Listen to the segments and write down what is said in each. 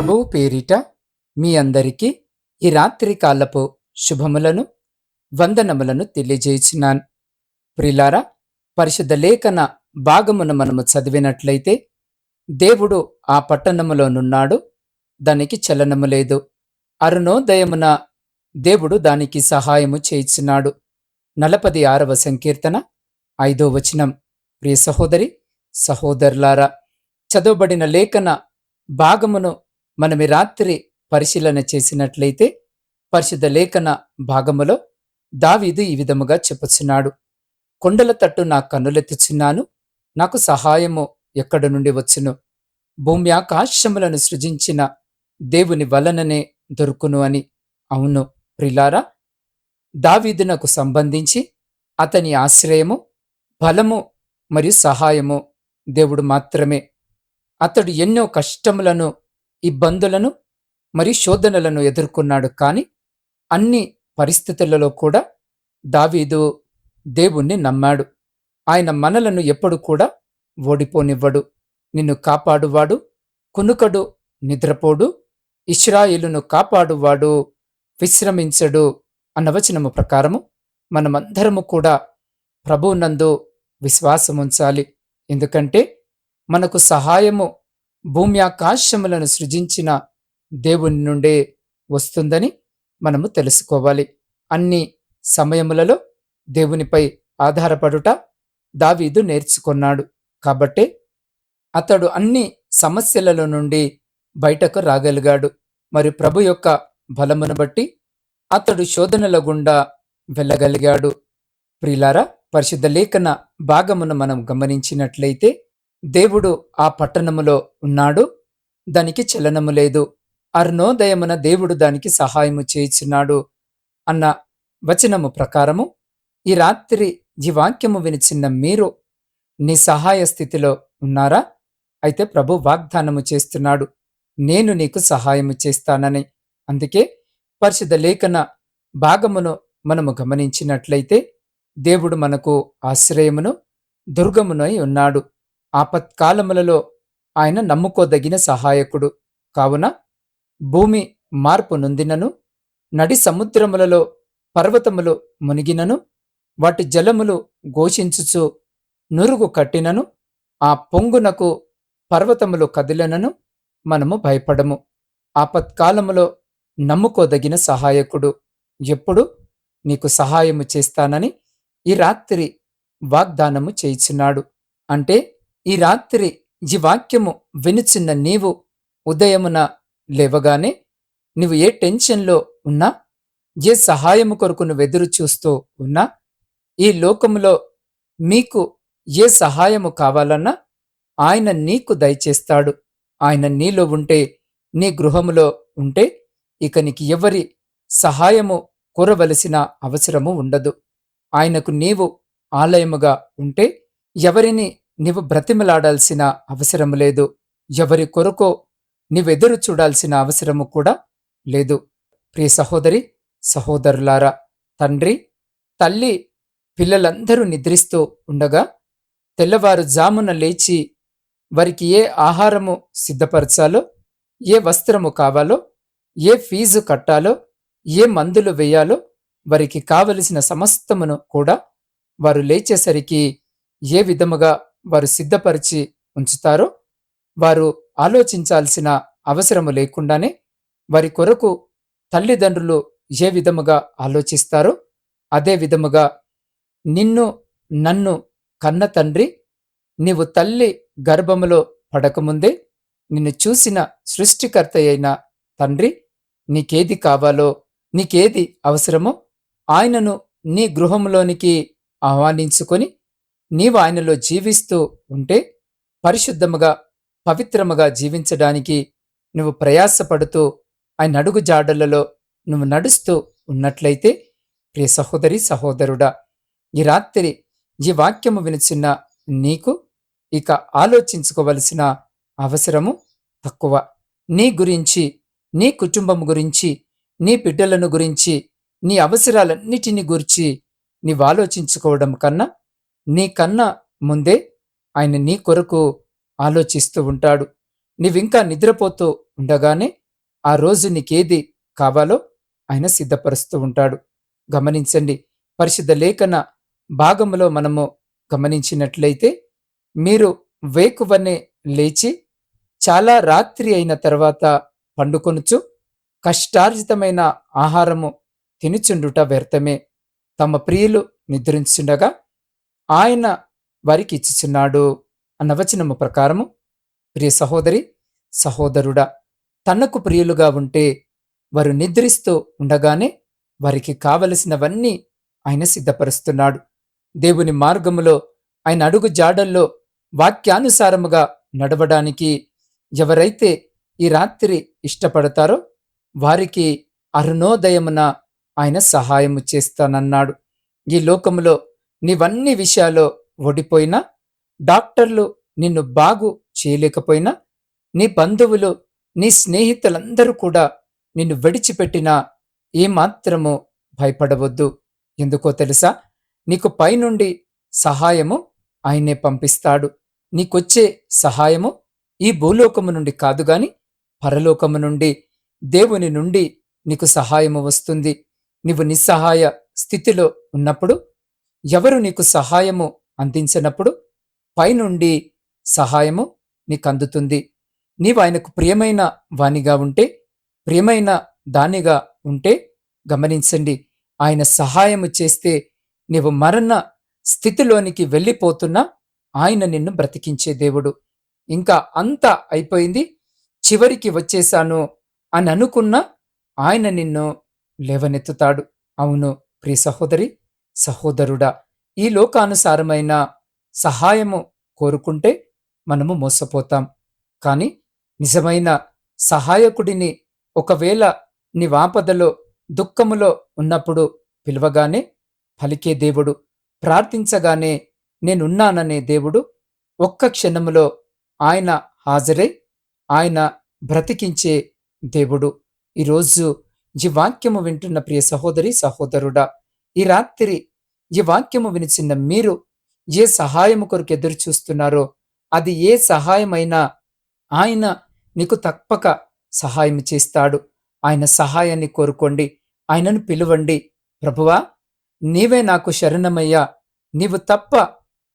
ప్రభువు పేరిట మీ అందరికీ ఈ రాత్రి కాలపు శుభములను వందనములను తెలియజేసినాను. ప్రిలారా పరిశుద్ధ లేఖన భాగమును మనము చదివినట్లయితే దేవుడు ఆ పట్టణములోనున్నాడు దానికి చలనము లేదు. అరుణోదయమున దేవుడు దానికి సహాయము చేయించినాడు. నలపది ఆరవ సంకీర్తన ఐదో వచనం. ప్రియ సహోదరి సహోదరులారా చదవబడిన లేఖన భాగమును మనం రాత్రి పరిశీలన చేసినట్లయితే పరిశుద్ధ లేఖన భాగములో దావీదు ఈ విధముగా చెప్పుచున్నాడు. కొండల తట్టు నా కన్నులెత్తుచున్నాను నాకు సహాయము ఎక్కడి నుండి వచ్చును? భూమి ఆకాశములను సృజించిన దేవుని వలననే దొరుకును అని. అవును ప్రిలారా దావీదునకు సంబంధించి అతని ఆశ్రయము బలము మరియు సహాయము దేవుడు మాత్రమే. అతడు ఎన్నో కష్టములను ఇబ్బందులను మరియు శోధనలను ఎదుర్కొన్నాడు. కానీ అన్ని పరిస్థితులలో కూడా దావీదు దేవుణ్ణి నమ్మాడు. ఆయన మనలను ఎప్పుడు కూడా ఓడిపోనివ్వడు. నిన్ను కాపాడువాడు కునుకడు నిద్రపోడు ఇస్రాయిలును కాపాడువాడు విశ్రమించడు అన్న వచనము ప్రకారము మనమందరము కూడా ప్రభువునందు విశ్వాసముంచాలి. ఎందుకంటే మనకు సహాయము భూమి ఆకాశములను సృజించిన దేవుని నుండే వస్తుందని మనము తెలుసుకోవాలి. అన్ని సమయములలో దేవునిపై ఆధారపడుట దావీదు నేర్చుకున్నాడు. కాబట్టే అతడు అన్ని సమస్యలలో నుండి బయటకు రాగలిగాడు. మరి ప్రభు యొక్క బలమును బట్టి అతడు శోధనల గుండా వెళ్ళగలిగాడు. ప్రిలారా పరిశుద్ధ లేఖన భాగమును మనం గమనించినట్లయితే దేవుడు ఆ పట్టణములో ఉన్నాడు. దానికి చలనము లేదు. అరుణోదయమున దేవుడు దానికి సహాయము చేయుచున్నాడు అన్న వచనము ప్రకారము ఈ రాత్రి ఈ వాక్యము వినిచిన్న మీరు నీ సహాయ స్థితిలో ఉన్నారా? అయితే ప్రభు వాగ్దానము చేస్తున్నాడు. నేను నీకు సహాయము చేస్తానని. అందుకే పరిశుద్ధ లేఖన భాగమును మనము గమనించినట్లయితే దేవుడు మనకు ఆశ్రయమును దుర్గమునై ఉన్నాడు. ఆపత్కాలములలో ఆయన నమ్ముకోదగిన సహాయకుడు. కావున భూమి మార్పు నొందినను నడి సముద్రములలో పర్వతములు మునిగినను వాటి జలములు ఘోషించుచు నురుగు కట్టినను ఆ పొంగునకు పర్వతములు కదిలనను మనము భయపడము. ఆపత్కాలములో నమ్ముకోదగిన సహాయకుడు ఎప్పుడు నీకు సహాయము చేస్తానని ఈ రాత్రి వాగ్దానము చేయిచున్నాడు. అంటే ఈ రాత్రి ఈ వాక్యము వినిచిన్న నీవు ఉదయమున లేవగానే నువ్వు ఏ టెన్షన్లో ఉన్నా ఏ సహాయము కొరకు నువ్వు ఎదురు చూస్తూ ఉన్నా ఈ లోకములో మీకు ఏ సహాయము కావాలన్నా ఆయన నీకు దయచేస్తాడు. ఆయన నీలో ఉంటే నీ గృహములో ఉంటే ఇక నీకు ఎవరి సహాయము కోరవలసిన అవసరము ఉండదు. ఆయనకు నీవు ఆలయముగా ఉంటే ఎవరిని నీవు బ్రతిమలాడాల్సిన అవసరము లేదు. ఎవరి కొరకో నీవెదురు చూడాల్సిన అవసరము కూడా లేదు. ప్రియ సహోదరి సహోదరులారా తండ్రి తల్లి పిల్లలందరూ నిద్రిస్తూ ఉండగా తెల్లవారుజామున లేచి వారికి ఏ ఆహారము సిద్ధపరచాలో ఏ వస్త్రము కావాలో ఏ ఫీజు కట్టాలో ఏ మందులు వేయాలో వారికి కావలసిన సమస్తమును కూడా వారు లేచేసరికి ఏ విధముగా వారు సిద్ధపరిచి ఉంచుతారో వారు ఆలోచించాల్సిన అవసరము లేకుండానే వారి కొరకు తల్లిదండ్రులు ఏ విధముగా ఆలోచిస్తారో అదే విధముగా నిన్ను నన్ను కన్న తండ్రి నీవు తల్లి గర్భములో పడకముందే నిన్ను చూసిన సృష్టికర్త అయిన తండ్రి నీకేది కావాలో నీకేది అవసరమో ఆయనను నీ గృహంలోనికి ఆహ్వానించుకొని నీవు ఆయనలో జీవిస్తూ ఉంటే పరిశుద్ధముగా పవిత్రముగా జీవించడానికి నువ్వు ప్రయాసపడుతూ ఆయన అడుగు జాడలలో నువ్వు నడుస్తూ ఉన్నట్లయితే ప్రియ సహోదరి సహోదరుడా ఈ రాత్రి ఈ వాక్యము వినిచిన్న నీకు ఇక ఆలోచించుకోవలసిన అవసరము తక్కువ. నీ గురించి నీ కుటుంబం గురించి నీ బిడ్డలను గురించి నీ అవసరాలన్నిటిని గురించి నీవు ఆలోచించుకోవడం కన్నా నీ కన్నా ముందే ఆయన నీ కొరకు ఆలోచిస్తూ ఉంటాడు. నీవింకా నిద్రపోతూ ఉండగానే ఆ రోజు నీకేది కావాలో ఆయన సిద్ధపరుస్తూ ఉంటాడు. గమనించండి పరిశుద్ధ లేఖన భాగంలో మనము గమనించినట్లయితే మీరు వేకువనే లేచి చాలా రాత్రి అయిన తర్వాత పండుకొనుచు కష్టార్జితమైన ఆహారము తినుచుండుట వ్యర్థమే. తమ ప్రియులు నిద్రించుండగా ఆయన వారికి ఇచ్చుచున్నాడు అన్న వచనము ప్రకారము ప్రియ సహోదరి సహోదరుడా తనకు ప్రియులుగా ఉంటే వారు నిద్రిస్తూ ఉండగానే వారికి కావలసినవన్నీ ఆయన సిద్ధపరుస్తున్నాడు. దేవుని మార్గములో ఆయన అడుగు జాడల్లో వాక్యానుసారముగా నడవడానికి ఎవరైతే ఈ రాత్రి ఇష్టపడతారో వారికి అరుణోదయమున ఆయన సహాయము చేస్తానన్నాడు. ఈ లోకములో నీవన్ని విషయాల్లో ఓడిపోయినా డాక్టర్లు నిన్ను బాగు చేయలేకపోయినా నీ బంధువులు నీ స్నేహితులందరూ కూడా నిన్ను విడిచిపెట్టినా ఏమాత్రము భయపడవద్దు. ఎందుకో తెలుసా? నీకు పైనుండి సహాయము ఆయనే పంపిస్తాడు. నీకొచ్చే సహాయము ఈ భూలోకము నుండి కాదు గాని పరలోకము నుండి దేవుని నుండి నీకు సహాయము వస్తుంది. నీవు నిస్సహాయ స్థితిలో ఉన్నప్పుడు ఎవరు నీకు సహాయము అందించినప్పుడు పైనుండి సహాయము నీకు అందుతుంది నీవు ఆయనకు ప్రియమైన వానిగా ఉంటే ప్రియమైన దానిగా ఉంటే గమనించండి. ఆయన సహాయము చేస్తే నీవు మరణ స్థితిలోనికి వెళ్ళిపోతున్నా ఆయన నిన్ను బ్రతికించే దేవుడు. ఇంకా అంతా అయిపోయింది. చివరికి వచ్చేశాను అని అనుకున్నా ఆయన నిన్ను లేవనెత్తుతాడు. అవును ప్రియ సహోదరి సహోదరుడా ఈ లోకానుసారమైన సహాయము కోరుకుంటే మనము మోసపోతాం. కాని నిజమైన సహాయకుడిని ఒకవేళ నీవాపదలో దుఃఖములో ఉన్నప్పుడు పిలవగానే పలికే దేవుడు ప్రార్థించగానే నేనున్నాననే దేవుడు ఒక్క క్షణములో ఆయన హాజరై ఆయన బ్రతికించే దేవుడు. ఈరోజు ఈ వాక్యము వింటున్న ప్రియ సహోదరి సహోదరుడా ఈ రాత్రి ఈ వాక్యము వినిచిన్న మీరు ఏ సహాయము కొరకు ఎదురు చూస్తున్నారో అది ఏ సహాయమైనా ఆయన నీకు తప్పక సహాయం చేస్తాడు. ఆయన సహాయాన్ని కోరుకోండి. ఆయనను పిలువండి. ప్రభువా నీవే నాకు శరణమయ్యా. నీవు తప్ప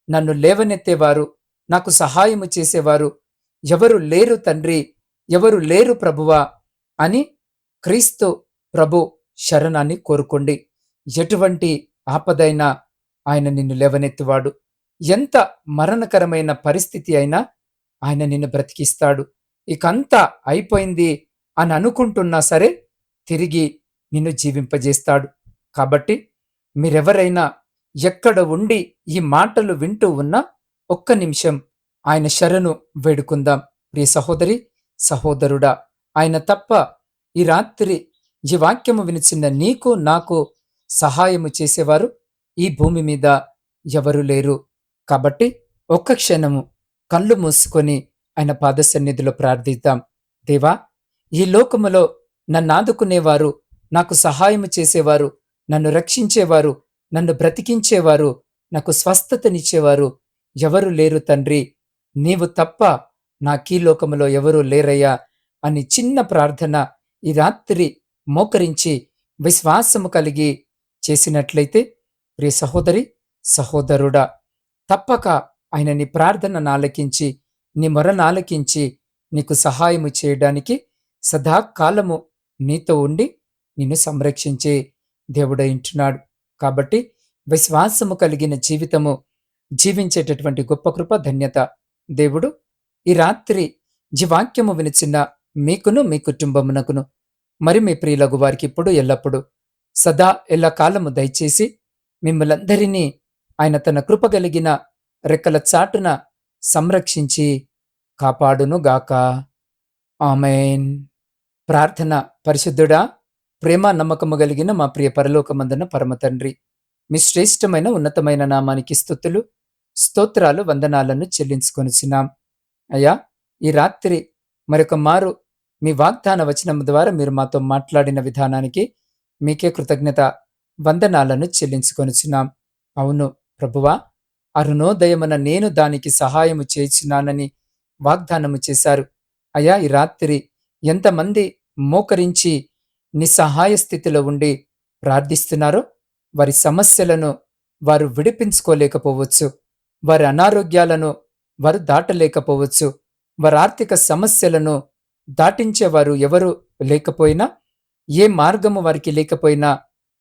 నన్ను లేవనెత్తేవారు నాకు సహాయము చేసేవారు. ఎవరు లేరు తండ్రి ఎవరు లేరు ప్రభువా అని క్రీస్తు ప్రభు శరణాన్ని కోరుకోండి. ఎటువంటి ఆపదైనా ఆయన నిన్ను లేవనెత్తువాడు. ఎంత మరణకరమైన పరిస్థితి అయినా ఆయన నిన్ను బ్రతికిస్తాడు. ఇకంతా అయిపోయింది అని అనుకుంటున్నా సరే తిరిగి నిన్ను జీవింపజేస్తాడు. కాబట్టి మీరెవరైనా ఎక్కడ ఉండి ఈ మాటలు వింటూ ఉన్నా ఒక్క నిమిషం ఆయన శరణు వేడుకుందాం. ప్రియ సహోదరి సహోదరుడా ఆయన తప్ప ఈ రాత్రి ఈ వాక్యము వినిచిన నీకు నాకు సహాయము చేసేవారు. ఈ భూమి మీద ఎవరు లేరు. కాబట్టి ఒక్క క్షణము కళ్ళు మూసుకొని ఆయన పాద సన్నిధిలో ప్రార్థిద్దాం. దేవా ఈ లోకములో నన్ను ఆదుకునేవారు నాకు సహాయము చేసేవారు నన్ను రక్షించేవారు నన్ను బ్రతికించేవారు నాకు స్వస్థతనిచ్చేవారు ఎవరు లేరు తండ్రి. నీవు తప్ప నాకీ లోకములో ఎవరూ లేరయ్యా అని చిన్న ప్రార్థన ఈ రాత్రి మోకరించి విశ్వాసము కలిగి చేసినట్లయితే ప్రియ సహోదరి సహోదరుడా తప్పక ఆయన నీ ప్రార్థన నాలకించి నీ మొర నాలకించి నీకు సహాయము చేయడానికి సదాకాలము నీతో ఉండి నిన్ను సంరక్షించే దేవుడయింటున్నాడు కాబట్టి విశ్వాసము కలిగిన జీవితము జీవించేటటువంటి గొప్ప కృప ధన్యత దేవుడు ఈ రాత్రి జీవాక్యము వినిచిన మీకును మీ కుటుంబమునకును మరి మీ ప్రియులగు వారికి ఇప్పుడు ఎల్లప్పుడు సదా ఎల్లకాలము దయచేసి మిమ్మలందరినీ ఆయన తన కృప కలిగిన రెక్కల చాటున సంరక్షించి కాపాడును గాక ఆమెన్. ప్రార్థన పరిశుద్ధుడా ప్రేమ నమ్మకము కలిగిన మా ప్రియ పరలోకమందన పరమతండ్రి మీ శ్రేష్టమైన ఉన్నతమైన నామానికి స్థుతులు స్తోత్రాలు వందనాలను చెల్లించుకొనిచున్నాం. అయ్యా ఈ రాత్రి మరొక మారు మీ వాగ్దాన వచనం ద్వారా మీరు మాతో మాట్లాడిన విధానానికి మీకే కృతజ్ఞత వందనాలను చెల్లించుకొనిచున్నాం. అవును ప్రభువా అరుణోదయమున నేను దానికి సహాయము చేసినానని వాగ్దానము చేశారు. అయా ఈ రాత్రి ఎంతమంది మోకరించి నిస్సహాయ స్థితిలో ఉండి ప్రార్థిస్తున్నారో వారి సమస్యలను వారు విడిపించుకోలేకపోవచ్చు. వారి అనారోగ్యాలను వారు దాటలేకపోవచ్చు. వారి ఆర్థిక సమస్యలను దాటించేవారు ఎవరు లేకపోయినా ఏ మార్గము వారికి లేకపోయినా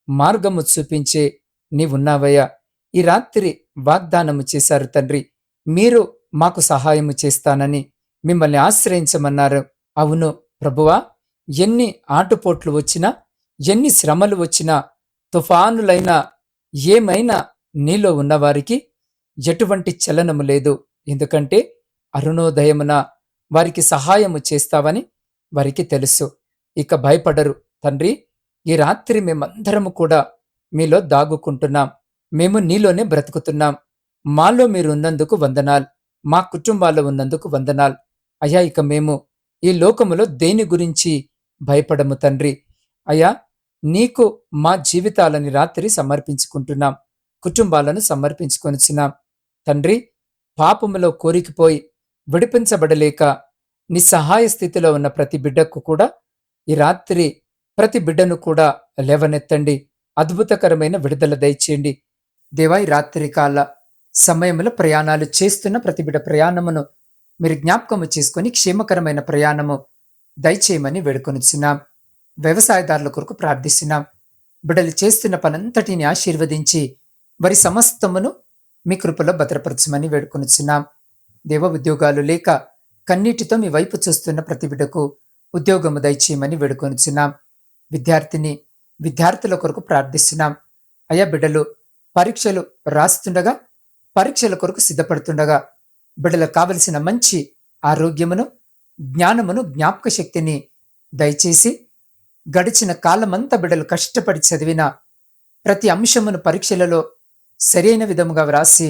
మార్గము చూపించే నీవున్నావయ్యా. ఈ రాత్రి వాగ్దానము చేశారు తండ్రి. మీరు మాకు సహాయము చేస్తానని మిమ్మల్ని ఆశ్రయించమన్నారు. అవును ప్రభువా ఎన్ని ఆటుపోట్లు వచ్చినా ఎన్ని శ్రమలు వచ్చినా తుఫానులైనా ఏమైనా నీలో ఉన్నవారికి ఎటువంటి చలనము లేదు. ఎందుకంటే అరుణోదయమున వారికి సహాయము చేస్తావని వారికి తెలుసు. ఇక భయపడరు. తండ్రి ఈ రాత్రి మేమందరము కూడా మీలో దాగుకుంటున్నాం. మేము నీలోనే బ్రతుకుతున్నాం. మాలో మీరు ఉన్నందుకు వందనాల్. మా కుటుంబాల్లో ఉన్నందుకు వందనాల్. అయ్యా ఇక మేము ఈ లోకములో దేని గురించి భయపడము తండ్రి? అయ్యా నీకు మా జీవితాలని రాత్రి సమర్పించుకుంటున్నాం. కుటుంబాలను సమర్పించుకొనిచున్నాం. తండ్రి పాపములో కోరికిపోయి విడిపించబడలేక నిస్సహాయ స్థితిలో ఉన్న ప్రతి బిడ్డకు కూడా ఈ రాత్రి ప్రతి బిడ్డను కూడా లేవనెత్తండి. అద్భుతకరమైన విడుదల దయచేయండి. దేవా ఈ రాత్రి కాల సమయంలో ప్రయాణాలు చేస్తున్న ప్రతి బిడ్డ ప్రయాణమును మీరు జ్ఞాపకము చేసుకొని క్షేమకరమైన ప్రయాణము దయచేయమని వేడుకొనిచున్నాం. వ్యవసాయదారుల కొరకు ప్రార్థిస్తున్నాం. బిడ్డలు చేస్తున్న పనంతటిని ఆశీర్వదించి వారి సమస్తమును మీ కృపలో భద్రపరచమని వేడుకొనిచున్నాం. దేవ ఉద్యోగాలు లేక కన్నీటితో మీ వైపు చూస్తున్న ప్రతి బిడ్డకు ఉద్యోగము దయచేయమని వేడుకొనిచున్నాం. విద్యార్థిని విద్యార్థుల కొరకు ప్రార్థిస్తున్నాం. అయ్యా బిడ్డలు పరీక్షలు రాస్తుండగా పరీక్షల కొరకు సిద్ధపడుతుండగా బిడ్డలకు కావలసిన మంచి ఆరోగ్యమును జ్ఞానమును జ్ఞాపక శక్తిని దయచేసి గడిచిన కాలమంతా బిడ్డలు కష్టపడి చదివిన ప్రతి అంశమును పరీక్షలలో సరైన విధముగా వ్రాసి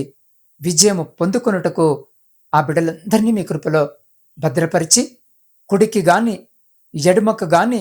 విజయము పొందుకొనుటకు ఆ బిడ్డలందరినీ మీ కృపలో భద్రపరిచి కుడికి గాని ఎడుమకు గాని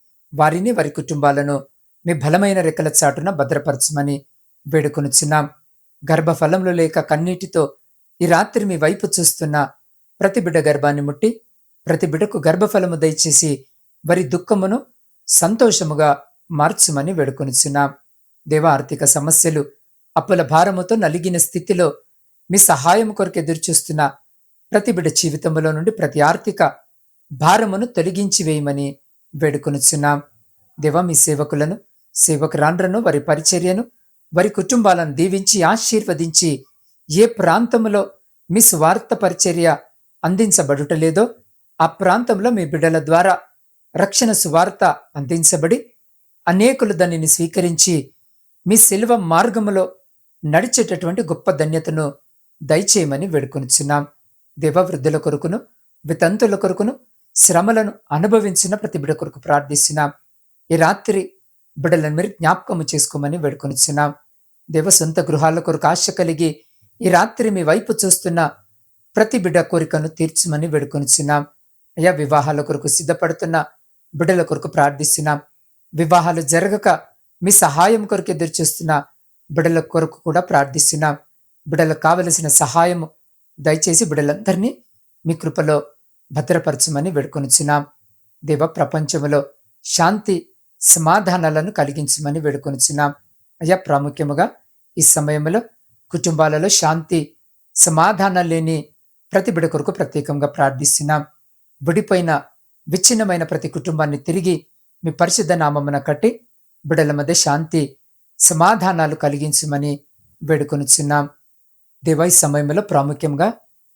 వారిని వారి కుటుంబాలను మీ బలమైన రెక్కల చాటున భద్రపరచమని వేడుకొనుచున్నాం. గర్భఫలంలో లేక కన్నీటితో ఈ రాత్రి మీ వైపు చూస్తున్న ప్రతి బిడ్డ గర్భాన్ని ముట్టి ప్రతి బిడ్డకు గర్భఫలము దయచేసి వారి దుఃఖమును సంతోషముగా మార్చుమని వేడుకొనిచున్నాం. దేవ ఆర్థిక సమస్యలు అప్పుల భారముతో నలిగిన స్థితిలో మీ సహాయం కొరకు ఎదురుచూస్తున్న ప్రతి బిడ్డ జీవితంలో నుండి ప్రతి ఆర్థిక భారమును తొలగించి వేయమని వేడుకొనుచున్నాం. దేవ మీ సేవకులను సేవకురాండ్రను వారి పరిచర్యను వారి కుటుంబాలను దీవించి ఆశీర్వదించి ఏ ప్రాంతంలో మీ స్వార్థ పరిచర్య అందించబడుటలేదో ఆ ప్రాంతంలో మీ బిడ్డల ద్వారా రక్షణ సువార్త అందించబడి అనేకులు దానిని స్వీకరించి మీ శిల్వ మార్గములో నడిచేటటువంటి గొప్ప ధన్యతను దయచేయమని వేడుకొనిచున్నాం. దేవవృద్ధుల కొరకును వితంతుల కొరకును శ్రమలను అనుభవించిన ప్రతి బిడ కొరకు ప్రార్థిస్తున్నాం. ఈ రాత్రి బిడలను మీరు జ్ఞాపకము చేసుకోమని వేడుకొనిచున్నాం. దేవ సొంత గృహాల కొరకు ఆశ కలిగి ఈ రాత్రి మీ వైపు చూస్తున్న ప్రతి బిడ్డ కోరికను తీర్చమని వేడుకొనిచున్నాం. అయా వివాహాల కొరకు సిద్ధపడుతున్న బిడ్డల కొరకు ప్రార్థిస్తున్నాం. వివాహాలు జరగక మీ సహాయం కొరకు ఎదురు చూస్తున్న బిడ్డల కొరకు కూడా ప్రార్థిస్తున్నాం. బిడ్డలకు కావలసిన సహాయము దయచేసి బిడ్డలందరినీ మీ కృపలో భద్రపరచమని వేడుకొనిచున్నాం. దేవ ప్రపంచములో శాంతి సమాధానాలను కలిగించమని వేడుకొనిచున్నాం. అయ్యా ప్రాముఖ్యముగా ఈ సమయంలో కుటుంబాలలో శాంతి సమాధానం లేని ప్రతి బిడ కొరకు ప్రత్యేకంగా ప్రార్థిస్తున్నాం. విడిపోయిన విచ్ఛిన్నమైన ప్రతి కుటుంబాన్ని తిరిగి మీ పరిశుద్ధ నామమున కట్టి బిడల మధ్య శాంతి సమాధానాలు కలిగించమని వేడుకొనిచున్నాం. దేవా ఈ సమయంలో ప్రాముఖ్యంగా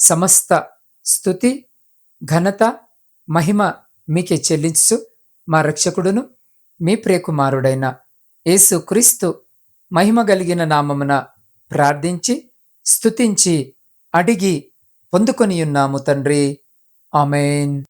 సమస్త స్థుతి ఘనత మహిమ మీకే చెల్లించు మా రక్షకుడును మీ ప్రియకుమారుడైన యేసు క్రీస్తు మహిమ కలిగిన నామమున ప్రార్థించి స్థుతించి అడిగి పొందుకొని ఉన్నాము తండ్రి. ఆమెన్.